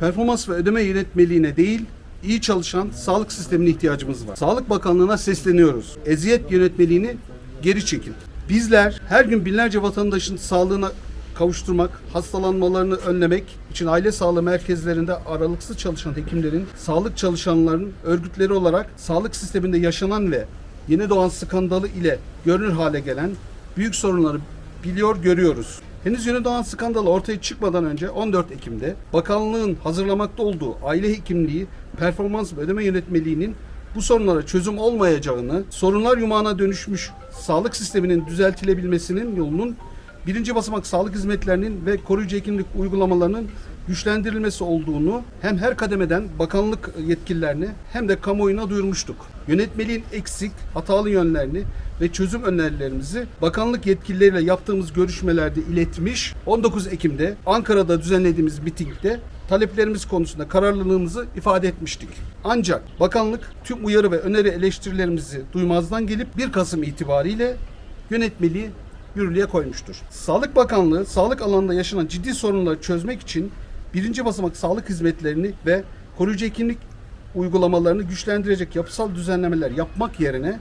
performans ve ödeme yönetmeliğine değil, iyi çalışan sağlık sistemine ihtiyacımız var. Sağlık Bakanlığı'na sesleniyoruz. Eziyet yönetmeliğini geri çekin. Bizler her gün binlerce vatandaşın sağlığına kavuşturmak, hastalanmalarını önlemek için aile sağlığı merkezlerinde aralıksız çalışan hekimlerin, sağlık çalışanlarının örgütleri olarak sağlık sisteminde yaşanan ve yeni doğan skandalı ile görünür hale gelen büyük sorunları biliyor, görüyoruz. Henüz doğan skandalı ortaya çıkmadan önce 14 Ekim'de bakanlığın hazırlamakta olduğu aile hekimliği performans ve ödeme yönetmeliğinin bu sorunlara çözüm olmayacağını, sorunlar yumağına dönüşmüş sağlık sisteminin düzeltilebilmesinin yolunun birinci basamak sağlık hizmetlerinin ve koruyucu hekimlik uygulamalarının güçlendirilmesi olduğunu hem her kademeden bakanlık yetkililerine hem de kamuoyuna duyurmuştuk. Yönetmeliğin eksik, hatalı yönlerini ve çözüm önerilerimizi bakanlık yetkilileriyle yaptığımız görüşmelerde iletmiş. 19 Ekim'de Ankara'da düzenlediğimiz mitingde taleplerimiz konusunda kararlılığımızı ifade etmiştik. Ancak bakanlık tüm uyarı ve öneri eleştirilerimizi duymazdan gelip 1 Kasım itibariyle yönetmeliği yürürlüğe koymuştur. Sağlık Bakanlığı sağlık alanında yaşanan ciddi sorunları çözmek için birinci basamak sağlık hizmetlerini ve koruyucu hekimlik uygulamalarını güçlendirecek yapısal düzenlemeler yapmak yerine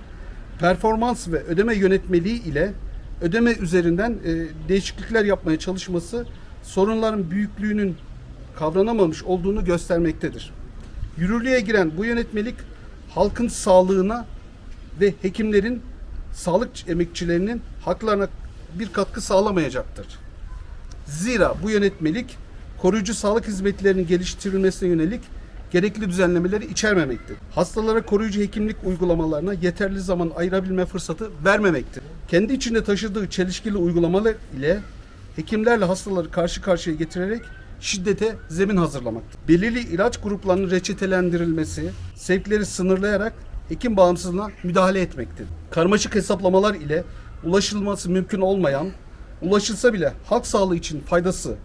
performans ve ödeme yönetmeliği ile ödeme üzerinden e, değişiklikler yapmaya çalışması sorunların büyüklüğünün kavranamamış olduğunu göstermektedir. Yürürlüğe giren bu yönetmelik halkın sağlığına ve hekimlerin sağlık emekçilerinin haklarına bir katkı sağlamayacaktır. Zira bu yönetmelik koruyucu sağlık hizmetlerinin geliştirilmesine yönelik gerekli düzenlemeleri içermemektir. Hastalara koruyucu hekimlik uygulamalarına yeterli zaman ayırabilme fırsatı vermemektir. Kendi içinde taşıdığı çelişkili uygulamalar ile hekimlerle hastaları karşı karşıya getirerek şiddete zemin hazırlamaktır. Belirli ilaç gruplarının reçetelendirilmesi, sevkleri sınırlayarak hekim bağımsızlığına müdahale etmektir. Karmaşık hesaplamalar ile ulaşılması mümkün olmayan, ulaşılsa bile halk sağlığı için faydası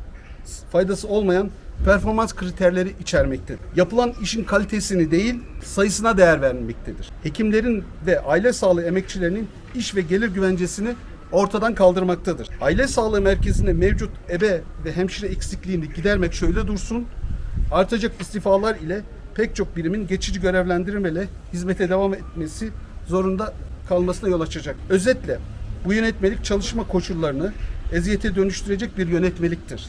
faydası olmayan performans kriterleri içermektedir. Yapılan işin kalitesini değil, sayısına değer verilmektedir. Hekimlerin ve aile sağlığı emekçilerinin iş ve gelir güvencesini ortadan kaldırmaktadır. Aile sağlığı merkezinde mevcut ebe ve hemşire eksikliğini gidermek şöyle dursun, artacak istifalar ile pek çok birimin geçici görevlendirmeyle hizmete devam etmesi zorunda kalmasına yol açacak. Özetle bu yönetmelik çalışma koşullarını eziyete dönüştürecek bir yönetmeliktir.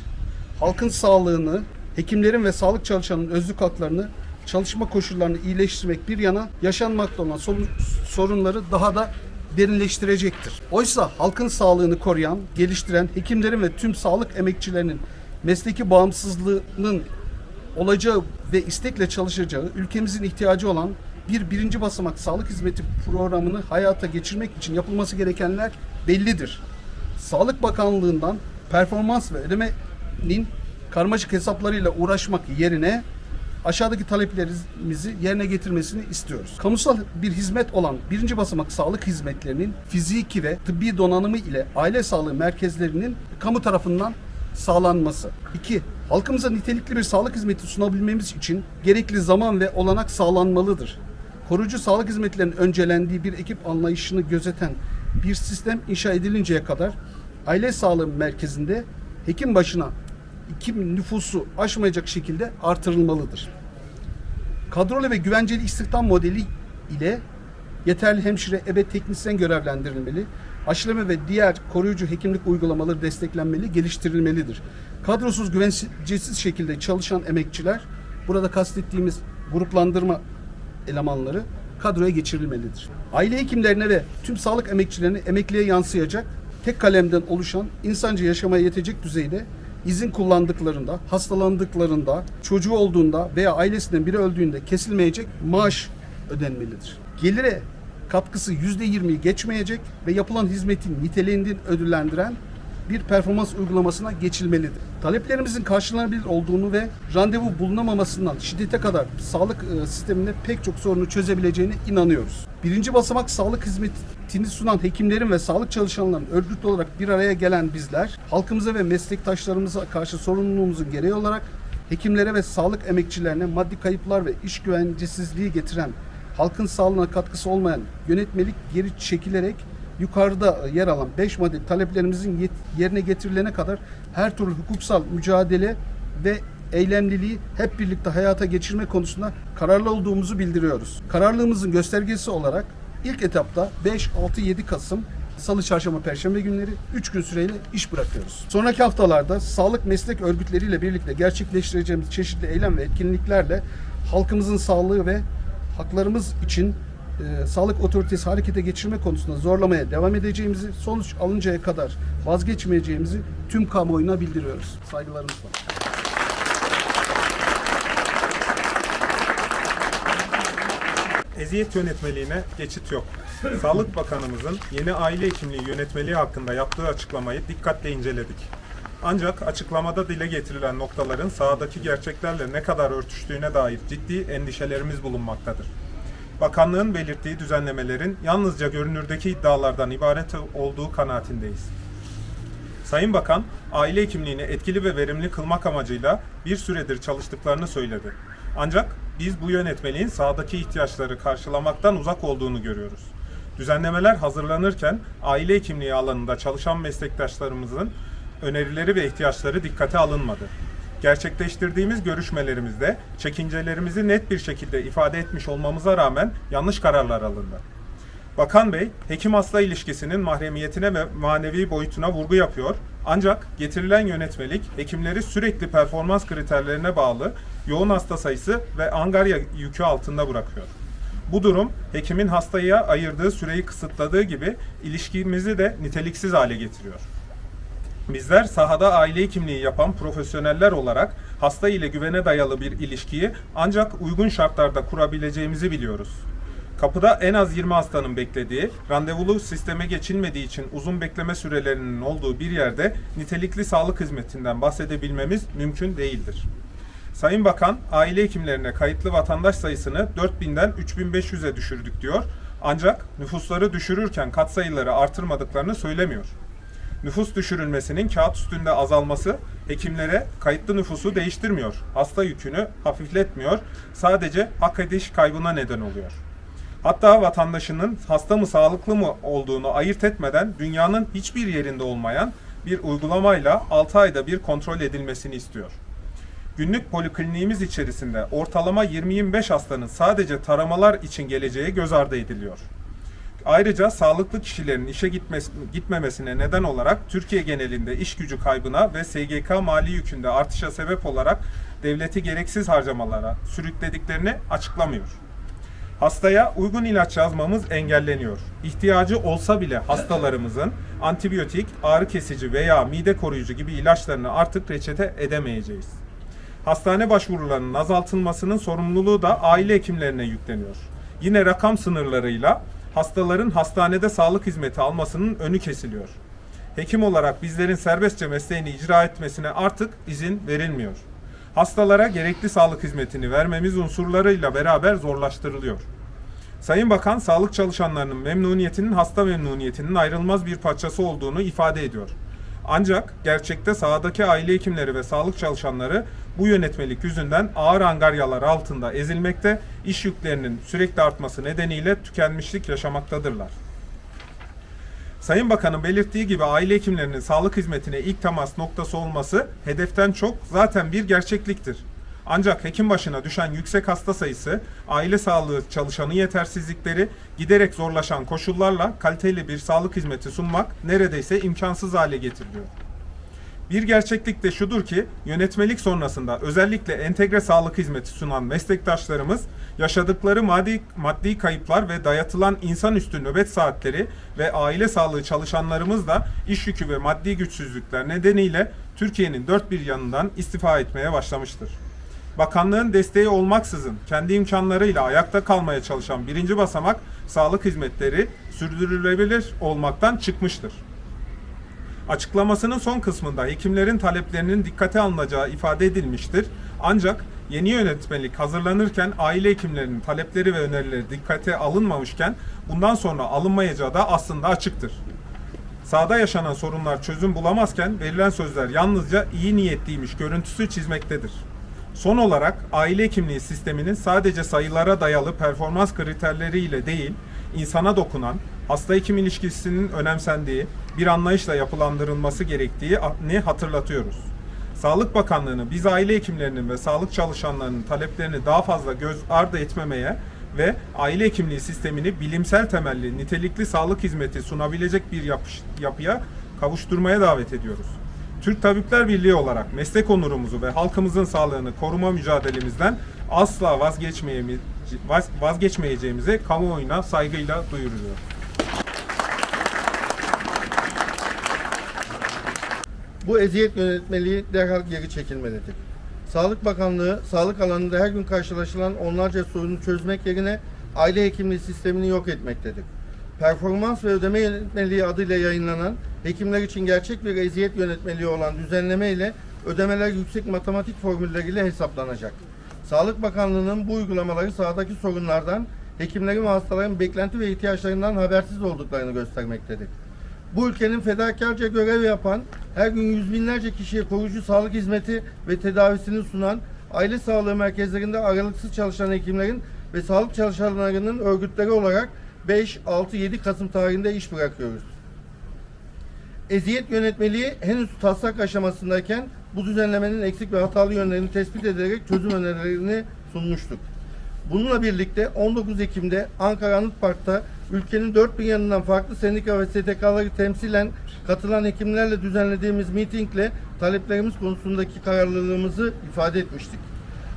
Halkın sağlığını, hekimlerin ve sağlık çalışanının özlük haklarını, çalışma koşullarını iyileştirmek bir yana yaşanmakta olan sorun- sorunları daha da derinleştirecektir. Oysa halkın sağlığını koruyan, geliştiren hekimlerin ve tüm sağlık emekçilerinin mesleki bağımsızlığının olacağı ve istekle çalışacağı ülkemizin ihtiyacı olan bir birinci basamak sağlık hizmeti programını hayata geçirmek için yapılması gerekenler bellidir. Sağlık Bakanlığı'ndan performans ve ödemenin karmaşık hesaplarıyla uğraşmak yerine aşağıdaki taleplerimizi yerine getirmesini istiyoruz. Kamusal bir hizmet olan birinci basamak sağlık hizmetlerinin fiziki ve tıbbi donanımı ile aile sağlığı merkezlerinin kamu tarafından sağlanması. 2. Halkımıza nitelikli bir sağlık hizmeti sunabilmemiz için gerekli zaman ve olanak sağlanmalıdır. Koruyucu sağlık hizmetlerinin öncelendiği bir ekip anlayışını gözeten bir sistem inşa edilinceye kadar aile sağlığı merkezinde hekim başına hekim nüfusu aşmayacak şekilde artırılmalıdır. Kadrolu ve güvenceli istihdam modeli ile yeterli hemşire, ebe, teknisyen görevlendirilmeli. Aşılama ve diğer koruyucu hekimlik uygulamaları desteklenmeli, geliştirilmelidir. Kadrosuz, güvencesiz şekilde çalışan emekçiler, burada kastettiğimiz gruplandırma elemanları kadroya geçirilmelidir. Aile hekimlerine ve tüm sağlık emekçilerine emekliye yansıyacak tek kalemden oluşan insanca yaşamaya yetecek düzeyde izin kullandıklarında, hastalandıklarında, çocuğu olduğunda veya ailesinden biri öldüğünde kesilmeyecek maaş ödenmelidir. Gelire katkısı %20'yi geçmeyecek ve yapılan hizmetin niteliğinden ödüllendiren bir performans uygulamasına geçilmelidir. Taleplerimizin karşılanabilir olduğunu ve randevu bulunamamasından şiddete kadar sağlık e, sisteminde pek çok sorunu çözebileceğine inanıyoruz. Birinci basamak sağlık hizmetini sunan hekimlerin ve sağlık çalışanlarının örgütlü olarak bir araya gelen bizler, halkımıza ve meslektaşlarımıza karşı sorumluluğumuzun gereği olarak hekimlere ve sağlık emekçilerine maddi kayıplar ve iş güvencesizliği getiren, halkın sağlığına katkısı olmayan yönetmelik geri çekilerek yukarıda yer alan 5 madde taleplerimizin yerine getirilene kadar her türlü hukuksal mücadele ve eylemliliği hep birlikte hayata geçirme konusunda kararlı olduğumuzu bildiriyoruz. Kararlılığımızın göstergesi olarak ilk etapta 5, 6, 7 Kasım Salı, Çarşamba, Perşembe günleri 3 gün süreyle iş bırakıyoruz. Sonraki haftalarda sağlık meslek örgütleriyle birlikte gerçekleştireceğimiz çeşitli eylem ve etkinliklerle halkımızın sağlığı ve haklarımız için e, sağlık otoritesi harekete geçirme konusunda zorlamaya devam edeceğimizi, sonuç alıncaya kadar vazgeçmeyeceğimizi tüm kamuoyuna bildiriyoruz. Saygılarımızla. Eziyet yönetmeliğine geçit yok. Sağlık Bakanımızın yeni aile hekimliği yönetmeliği hakkında yaptığı açıklamayı dikkatle inceledik. Ancak açıklamada dile getirilen noktaların sahadaki gerçeklerle ne kadar örtüştüğüne dair ciddi endişelerimiz bulunmaktadır. Bakanlığın belirttiği düzenlemelerin yalnızca görünürdeki iddialardan ibaret olduğu kanaatindeyiz. Sayın Bakan, aile hekimliğini etkili ve verimli kılmak amacıyla bir süredir çalıştıklarını söyledi. Ancak biz bu yönetmeliğin sahadaki ihtiyaçları karşılamaktan uzak olduğunu görüyoruz. Düzenlemeler hazırlanırken aile hekimliği alanında çalışan meslektaşlarımızın önerileri ve ihtiyaçları dikkate alınmadı. Gerçekleştirdiğimiz görüşmelerimizde çekincelerimizi net bir şekilde ifade etmiş olmamıza rağmen yanlış kararlar alındı. Bakan Bey, hekim-hasta ilişkisinin mahremiyetine ve manevi boyutuna vurgu yapıyor. Ancak getirilen yönetmelik, hekimleri sürekli performans kriterlerine bağlı yoğun hasta sayısı ve angarya yükü altında bırakıyor. Bu durum, hekimin hastaya ayırdığı süreyi kısıtladığı gibi ilişkimizi de niteliksiz hale getiriyor. Bizler sahada aile hekimliği yapan profesyoneller olarak hasta ile güvene dayalı bir ilişkiyi ancak uygun şartlarda kurabileceğimizi biliyoruz. Kapıda en az 20 hastanın beklediği, randevulu sisteme geçilmediği için uzun bekleme sürelerinin olduğu bir yerde nitelikli sağlık hizmetinden bahsedebilmemiz mümkün değildir. Sayın Bakan, aile hekimlerine kayıtlı vatandaş sayısını 4000'den 3500'e düşürdük diyor. Ancak nüfusları düşürürken katsayıları artırmadıklarını söylemiyor. Nüfus düşürülmesinin kağıt üstünde azalması hekimlere kayıtlı nüfusu değiştirmiyor. Hasta yükünü hafifletmiyor. Sadece hak ediş kaybına neden oluyor. Hatta vatandaşının hasta mı sağlıklı mı olduğunu ayırt etmeden dünyanın hiçbir yerinde olmayan bir uygulamayla 6 ayda bir kontrol edilmesini istiyor. Günlük polikliniğimiz içerisinde ortalama 20-25 hastanın sadece taramalar için geleceği göz ardı ediliyor. Ayrıca sağlıklı kişilerin işe gitmesi, gitmemesine neden olarak Türkiye genelinde iş gücü kaybına ve SGK mali yükünde artışa sebep olarak devleti gereksiz harcamalara sürüklediklerini açıklamıyor. Hastaya uygun ilaç yazmamız engelleniyor. İhtiyacı olsa bile hastalarımızın antibiyotik, ağrı kesici veya mide koruyucu gibi ilaçlarını artık reçete edemeyeceğiz. Hastane başvurularının azaltılmasının sorumluluğu da aile hekimlerine yükleniyor. Yine rakam sınırlarıyla hastaların hastanede sağlık hizmeti almasının önü kesiliyor. Hekim olarak bizlerin serbestçe mesleğini icra etmesine artık izin verilmiyor. Hastalara gerekli sağlık hizmetini vermemiz unsurlarıyla beraber zorlaştırılıyor. Sayın Bakan, sağlık çalışanlarının memnuniyetinin hasta memnuniyetinin ayrılmaz bir parçası olduğunu ifade ediyor. Ancak gerçekte sahadaki aile hekimleri ve sağlık çalışanları bu yönetmelik yüzünden ağır angaryalar altında ezilmekte, iş yüklerinin sürekli artması nedeniyle tükenmişlik yaşamaktadırlar. Sayın Bakan'ın belirttiği gibi aile hekimlerinin sağlık hizmetine ilk temas noktası olması hedeften çok zaten bir gerçekliktir. Ancak hekim başına düşen yüksek hasta sayısı, aile sağlığı çalışanı yetersizlikleri, giderek zorlaşan koşullarla kaliteli bir sağlık hizmeti sunmak neredeyse imkansız hale getiriliyor. Bir gerçeklik de şudur ki yönetmelik sonrasında özellikle entegre sağlık hizmeti sunan meslektaşlarımız yaşadıkları maddi, maddi kayıplar ve dayatılan insanüstü nöbet saatleri ve aile sağlığı çalışanlarımız da iş yükü ve maddi güçsüzlükler nedeniyle Türkiye'nin dört bir yanından istifa etmeye başlamıştır. Bakanlığın desteği olmaksızın kendi imkanlarıyla ayakta kalmaya çalışan birinci basamak sağlık hizmetleri sürdürülebilir olmaktan çıkmıştır. Açıklamasının son kısmında hekimlerin taleplerinin dikkate alınacağı ifade edilmiştir. Ancak yeni yönetmelik hazırlanırken aile hekimlerinin talepleri ve önerileri dikkate alınmamışken bundan sonra alınmayacağı da aslında açıktır. Sahada yaşanan sorunlar çözüm bulamazken verilen sözler yalnızca iyi niyetliymiş görüntüsü çizmektedir. Son olarak aile hekimliği sisteminin sadece sayılara dayalı performans kriterleriyle değil, insana dokunan, hasta hekim ilişkisinin önemsendiği bir anlayışla yapılandırılması gerektiğini hatırlatıyoruz. Sağlık Bakanlığı'nın biz aile hekimlerinin ve sağlık çalışanlarının taleplerini daha fazla göz ardı etmemeye ve aile hekimliği sistemini bilimsel temelli, nitelikli sağlık hizmeti sunabilecek bir yapış- yapıya kavuşturmaya davet ediyoruz. Türk Tabipler Birliği olarak meslek onurumuzu ve halkımızın sağlığını koruma mücadelemizden asla vazgeçmeyeceğimizi kamuoyuna saygıyla duyuruyoruz. Bu eziyet yönetmeliği derhal geri çekilmelidir. Sağlık Bakanlığı, sağlık alanında her gün karşılaşılan onlarca sorunu çözmek yerine aile hekimliği sistemini yok etmektedir. Performans ve ödeme yönetmeliği adıyla yayınlanan, hekimler için gerçek bir eziyet yönetmeliği olan düzenleme ile ödemeler yüksek matematik formülleriyle hesaplanacak. Sağlık Bakanlığı'nın bu uygulamaları sahadaki sorunlardan, hekimlerin ve hastaların beklenti ve ihtiyaçlarından habersiz olduklarını göstermektedir. Bu ülkenin fedakarca görev yapan, her gün yüz binlerce kişiye koruyucu sağlık hizmeti ve tedavisini sunan, aile sağlığı merkezlerinde aralıksız çalışan hekimlerin ve sağlık çalışanlarının örgütleri olarak 5, 6, 7 Kasım tarihinde iş bırakıyoruz. Eziyet yönetmeliği henüz taslak aşamasındayken bu düzenlemenin eksik ve hatalı yönlerini tespit ederek çözüm önerilerini sunmuştuk. Bununla birlikte 19 Ekim'de Ankara Anıt Park'ta ülkenin dört bir yanından farklı sendika ve STK'ları temsilen katılan hekimlerle düzenlediğimiz mitingle taleplerimiz konusundaki kararlılığımızı ifade etmiştik.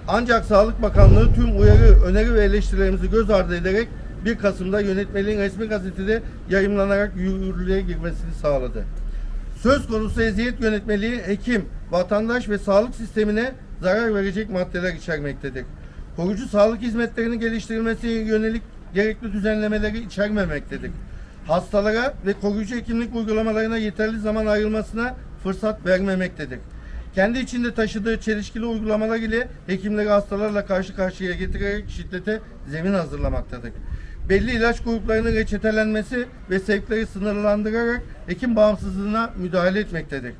Ancak Sağlık Bakanlığı tüm uyarı, öneri ve eleştirilerimizi göz ardı ederek 1 Kasım'da yönetmeliğin resmi gazetede yayımlanarak yürürlüğe girmesini sağladı. Söz konusu eziyet yönetmeliği hekim, vatandaş ve sağlık sistemine zarar verecek maddeler içermektedir. Koruyucu sağlık hizmetlerinin geliştirilmesi yönelik gerekli düzenlemeleri içermemektedir. Hastalara ve koruyucu hekimlik uygulamalarına yeterli zaman ayrılmasına fırsat vermemektedir. Kendi içinde taşıdığı çelişkili uygulamalar ile hekimleri hastalarla karşı karşıya getirerek şiddete zemin hazırlamaktadır belli ilaç gruplarının reçetelenmesi ve sevkleri sınırlandırarak hekim bağımsızlığına müdahale etmektedir.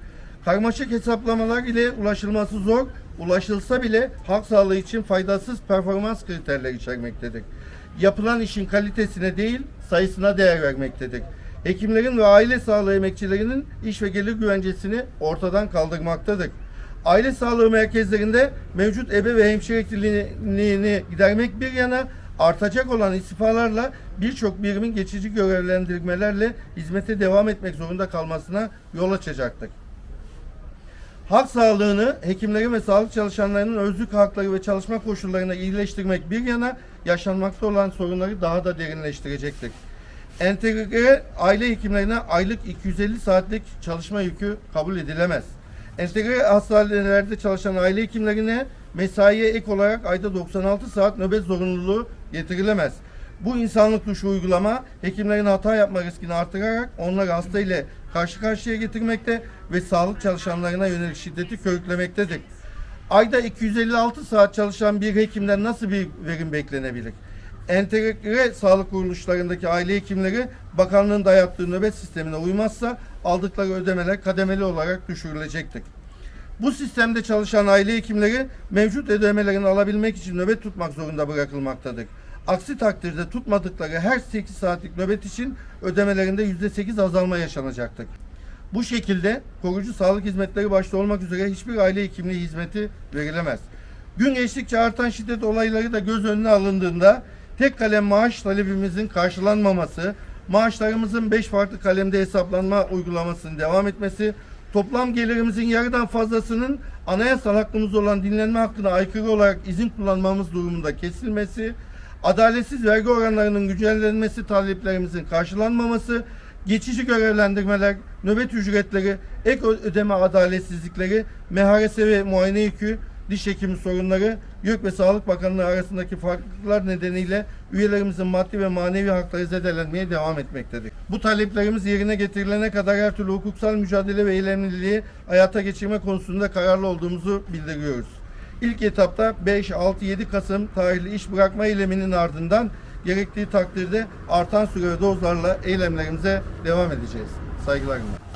Karmaşık hesaplamalar ile ulaşılması zor, ulaşılsa bile halk sağlığı için faydasız performans kriterleri içermektedir. Yapılan işin kalitesine değil, sayısına değer vermektedir. Hekimlerin ve aile sağlığı emekçilerinin iş ve gelir güvencesini ortadan kaldırmaktadır. Aile sağlığı merkezlerinde mevcut ebe ve hemşire eksikliğini gidermek bir yana artacak olan istifalarla birçok birimin geçici görevlendirmelerle hizmete devam etmek zorunda kalmasına yol açacaktır. Halk sağlığını, hekimlerin ve sağlık çalışanlarının özlük hakları ve çalışma koşullarını iyileştirmek bir yana yaşanmakta olan sorunları daha da derinleştirecektir. Entegre aile hekimlerine aylık 250 saatlik çalışma yükü kabul edilemez. Entegre hastanelerde çalışan aile hekimlerine mesaiye ek olarak ayda 96 saat nöbet zorunluluğu getirilemez. Bu insanlık dışı uygulama hekimlerin hata yapma riskini artırarak onları hasta ile karşı karşıya getirmekte ve sağlık çalışanlarına yönelik şiddeti körüklemektedir. Ayda 256 saat çalışan bir hekimden nasıl bir verim beklenebilir? Entegre sağlık kuruluşlarındaki aile hekimleri bakanlığın dayattığı nöbet sistemine uymazsa aldıkları ödemeler kademeli olarak düşürülecektir. Bu sistemde çalışan aile hekimleri mevcut ödemelerini alabilmek için nöbet tutmak zorunda bırakılmaktadır. Aksi takdirde tutmadıkları her 8 saatlik nöbet için ödemelerinde %8 azalma yaşanacaktır. Bu şekilde koruyucu sağlık hizmetleri başta olmak üzere hiçbir aile hekimliği hizmeti verilemez. Gün geçtikçe artan şiddet olayları da göz önüne alındığında tek kalem maaş talebimizin karşılanmaması, maaşlarımızın 5 farklı kalemde hesaplanma uygulamasının devam etmesi, toplam gelirimizin yarıdan fazlasının anayasal hakkımız olan dinlenme hakkına aykırı olarak izin kullanmamız durumunda kesilmesi, adaletsiz vergi oranlarının güncellenmesi taleplerimizin karşılanmaması, geçici görevlendirmeler, nöbet ücretleri, ek ödeme adaletsizlikleri, MHRS ve muayene yükü, diş hekimi sorunları, YÖK ve Sağlık Bakanlığı arasındaki farklılıklar nedeniyle üyelerimizin maddi ve manevi hakları zedelenmeye devam etmektedir. Bu taleplerimiz yerine getirilene kadar her türlü hukuksal mücadele ve eylemliliği hayata geçirme konusunda kararlı olduğumuzu bildiriyoruz. İlk etapta 5, 6, 7 Kasım tarihli iş bırakma eyleminin ardından gerektiği takdirde artan süre ve dozlarla eylemlerimize devam edeceğiz. Saygılarımla.